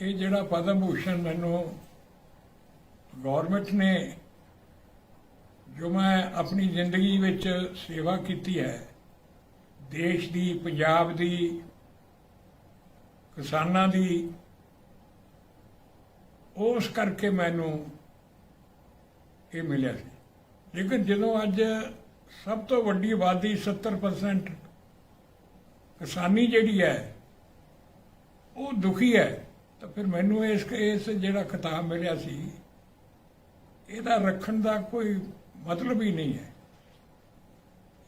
ਇਹ ਜਿਹੜਾ ਪਦਮ ਭੂਸ਼ਣ ਮੈਨੂੰ ਗਵਰਨਮੈਂਟ ਨੇ ਜੋ ਮੈਂ ਆਪਣੀ ਜ਼ਿੰਦਗੀ ਵਿੱਚ ਸੇਵਾ ਕੀਤੀ ਹੈ, ਦੇਸ਼ ਦੀ, ਪੰਜਾਬ ਦੀ, ਕਿਸਾਨਾਂ ਦੀ, ਉਸ ਕਰਕੇ ਮੈਨੂੰ ਇਹ ਮਿਲਿਆ ਸੀ। ਲੇਕਿਨ ਜਦੋਂ ਅੱਜ ਸਭ ਤੋਂ ਵੱਡੀ ਆਬਾਦੀ 70% ਕਿਸਾਨੀ ਜਿਹੜੀ ਹੈ, ਉਹ ਦੁਖੀ ਹੈ। ਤਾਂ ਫਿਰ ਮੈਨੂੰ ਇਸ ਇਸ ਜਿਹੜਾ ਖਿਤਾਬ ਮਿਲਿਆ ਸੀ, ਇਹਦਾ ਰੱਖਣ ਦਾ ਕੋਈ ਮਤਲਬ ਹੀ ਨਹੀਂ ਹੈ।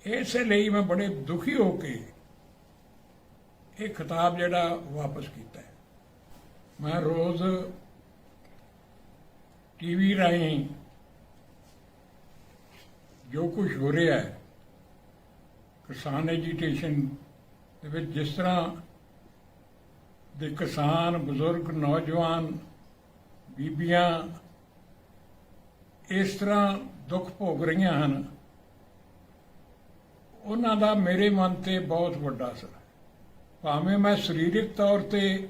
ਇਸੇ ਲਈ ਮੈਂ ਬੜੇ ਦੁਖੀ ਹੋ ਕੇ ਇਹ ਖਿਤਾਬ ਜਿਹੜਾ ਵਾਪਸ ਕੀਤਾ ਹੈ। ਮੈਂ ਰੋਜ਼ ਟੀਵੀ ਰਾਹੀਂ ਜੋ ਕੁਝ ਹੋ ਰਿਹਾ ਹੈ, ਕਿਸਾਨ ਐਜੀਟੇਸ਼ਨ ਦੇ ਵਿੱਚ ਜਿਸ ਤਰ੍ਹਾਂ ਦੇ ਕਿਸਾਨ, ਬਜ਼ੁਰਗ, ਨੌਜਵਾਨ, ਬੀਬੀਆਂ ਇਸ ਤਰ੍ਹਾਂ ਦੁੱਖ ਭੋਗ ਰਹੀਆਂ ਹਨ। ਉਹਨਾਂ ਦਾ ਮੇਰੇ ਮਨ ਤੇ ਬਹੁਤ ਵੱਡਾ ਅਸਰ ਭਾਵੇਂ ਮੈਂ ਸਰੀਰਕ ਤੌਰ ਤੇ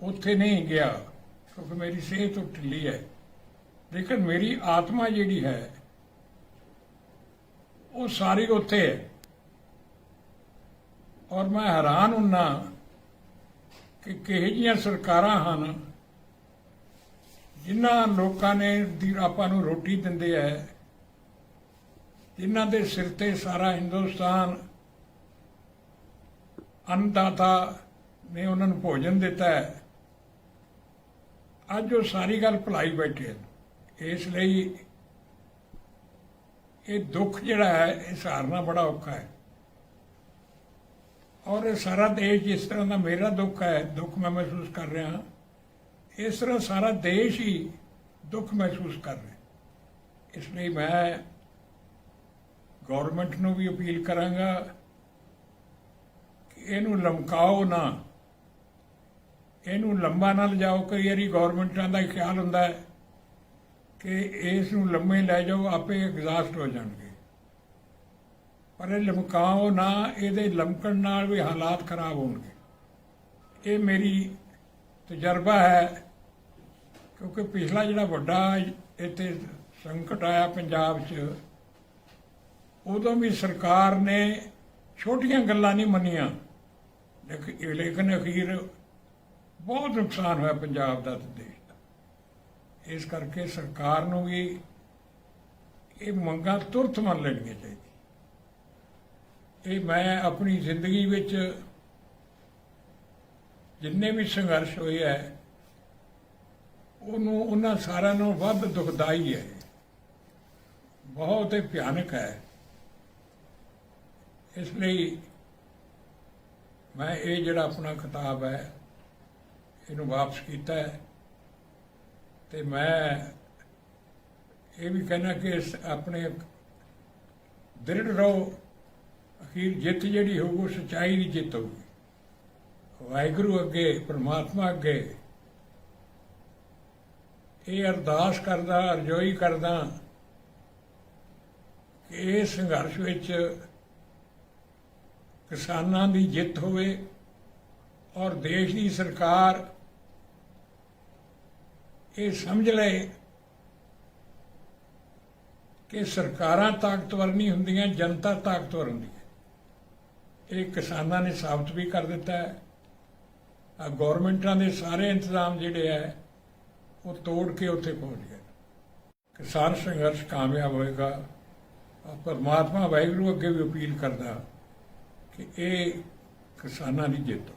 ਉੱਥੇ ਨਹੀਂ ਗਿਆ, ਕਿਉਂਕਿ ਮੇਰੀ ਸਿਹਤ ਢਿੱਲੀ ਹੈ, ਲੇਕਿਨ ਮੇਰੀ ਆਤਮਾ ਜਿਹੜੀ ਹੈ, ਉਹ ਸਾਰੀ ਉੱਥੇ ਹੈ। ਔਰ ਮੈਂ ਹੈਰਾਨ ਹੁੰਨਾ ਕਿ ਕਿਹੋ ਜਿਹੀਆਂ ਸਰਕਾਰਾਂ ਹਨ ਜਿਨ੍ਹਾਂ ਲੋਕਾਂ ਨੇ ਆਪਾਂ ਨੂੰ ਰੋਟੀ ਦਿੰਦੇ ਐ ਜਿਨ੍ਹਾਂ ਦੇ ਸਿਰ ਤੇ ਸਾਰਾ ਹਿੰਦੁਸਤਾਨ ਅੰਨਦਾਤਾ ਨੇ ਉਹਨਾਂ ਨੂੰ ਭੋਜਨ ਦਿੱਤਾ ਹੈ। ਅੱਜ ਉਹ ਸਾਰੀ ਗੱਲ ਭੁਲਾਈ ਬੈਠੇ ਹਨ। ਇਸ ਲਈ ਇਹ ਦੁੱਖ ਜਿਹੜਾ ਹੈ ਇਹ ਸਾਰਨਾ ਬੜਾ ਔਖਾ ਹੈ। ਔਰ ਇਹ ਸਾਰਾ ਦੇਸ਼ ਜਿਸ ਤਰ੍ਹਾਂ ਦਾ ਮੇਰਾ ਦੁੱਖ ਹੈ, ਦੁੱਖ ਮੈਂ ਮਹਿਸੂਸ ਕਰ ਰਿਹਾ ਹਾਂ, ਇਸ ਤਰ੍ਹਾਂ ਸਾਰਾ ਦੇਸ਼ ਹੀ ਦੁੱਖ ਮਹਿਸੂਸ ਕਰ ਰਿਹਾ ਇਸ ਲਈ ਮੈਂ ਗਵਰਨਮੈਂਟ ਨੂੰ ਵੀ ਅਪੀਲ ਕਰਾਂਗਾ ਕਿ ਇਹਨੂੰ ਲਮਕਾਓ ਨਾ। ਇਹਨੂੰ ਲੰਬਾ ਨਾ ਲਿਜਾਓ। ਕਈ ਵਾਰੀ ਗਵਰਨਮੈਂਟਾਂ ਦਾ ਇਹ ਖਿਆਲ ਹੁੰਦਾ ਹੈ ਕਿ ਇਸ ਨੂੰ ਲੰਮੇ ਲੈ ਜਾਓ, ਆਪੇ ਐਗਜ਼ਾਸਟ ਹੋ ਜਾਣਗੇ। ਪਰ ਇਹ ਲਮਕਾਓ ਨਾ, ਇਹਦੇ ਲਮਕਣ ਨਾਲ ਵੀ ਹਾਲਾਤ ਖਰਾਬ ਹੋਣਗੇ। ਇਹ ਮੇਰੀ ਤਜਰਬਾ ਹੈ, ਕਿਉਂਕਿ ਪਿਛਲਾ ਜਿਹੜਾ ਵੱਡਾ ਇੱਥੇ ਸੰਕਟ ਆਇਆ ਪੰਜਾਬ 'ਚ, ਉਦੋਂ ਵੀ ਸਰਕਾਰ ਨੇ ਛੋਟੀਆਂ ਗੱਲਾਂ ਨਹੀਂ ਮੰਨੀਆਂ। ਲੇਕਿਨ ਲੇਕਿਨ ਅਖੀਰ ਬਹੁਤ ਨੁਕਸਾਨ ਹੋਇਆ ਪੰਜਾਬ ਦਾ ਤੇ ਦੇਸ਼ ਦਾ। ਇਸ ਕਰਕੇ ਸਰਕਾਰ ਨੂੰ ਵੀ ਇਹ ਮੰਗਾਂ ਤੁਰਤ ਮੰਨ ਲੈਣੀਆਂ ਚਾਹੀਦੀਆਂ। ਇਹ ਮੈਂ ਆਪਣੀ ਜ਼ਿੰਦਗੀ ਵਿੱਚ ਜਿੰਨੇ ਵੀ ਸੰਘਰਸ਼ ਹੋਏ ਹੈ, ਉਹਨੂੰ, ਉਹਨਾਂ ਸਾਰਿਆਂ ਨੂੰ ਵੱਧ ਦੁਖਦਾਈ ਹੈ। ਬਹੁਤ ਹੀ ਭਿਆਨਕ ਹੈ। ਇਸ ਲਈ ਮੈਂ ਇਹ ਜਿਹੜਾ ਆਪਣਾ ਕਿਤਾਬ ਹੈ, ਇਹਨੂੰ ਵਾਪਸ ਕੀਤਾ ਹੈ। ਤੇ ਮੈਂ ਇਹ ਵੀ ਕਹਿਣਾ ਕਿ ਇਸ ਆਪਣੇ ਦ੍ਰਿੜ ਰਹੋ ਅਖੀਰ ਜਿੱਤ ਜਿਹੜੀ ਹੋਊ, ਉਹ ਸੱਚਾਈ ਦੀ ਜਿੱਤ ਹੋਊਗੀ ਵਾਹਿਗੁਰੂ ਅੱਗੇ, ਪ੍ਰਮਾਤਮਾ ਅੱਗੇ ਇਹ ਅਰਦਾਸ ਕਰਦਾ, ਅਰਜ਼ੋਈ ਕਰਦਾ ਕਿ ਇਹ ਸੰਘਰਸ਼ ਵਿੱਚ ਕਿਸਾਨਾਂ ਦੀ ਜਿੱਤ ਹੋਵੇ ਔਰ ਦੇਸ਼ ਦੀ ਸਰਕਾਰ ਇਹ ਸਮਝ ਲਏ ਕਿ ਸਰਕਾਰਾਂ ਤਾਕਤਵਰ ਨਹੀਂ ਹੁੰਦੀਆਂ, ਜਨਤਾ ਤਾਕਤਵਰ ਹੁੰਦੀ ਇਹ ਕਿਸਾਨਾਂ ਨੇ ਸਾਬਤ ਵੀ ਕਰ ਦਿੱਤਾ ਹੈ। ਗਵਰਨਮੈਂਟਾਂ ਦੇ ਸਾਰੇ ਇੰਤਜ਼ਾਮ ਜਿਹੜੇ ਹੈ, ਉਹ ਤੋੜ ਕੇ ਉੱਥੇ ਪਹੁੰਚ ਗਏ। ਕਿਸਾਨ ਸੰਘਰਸ਼ ਕਾਮਯਾਬ ਹੋਏਗਾ। ਆ ਪਰਮਾਤਮਾ ਵਾਹਿਗੁਰੂ ਅੱਗੇ ਵੀ ਅਪੀਲ ਕਰਦਾ ਕਿ ਇਹ ਕਿਸਾਨਾਂ ਦੀ ਜਿੱਤ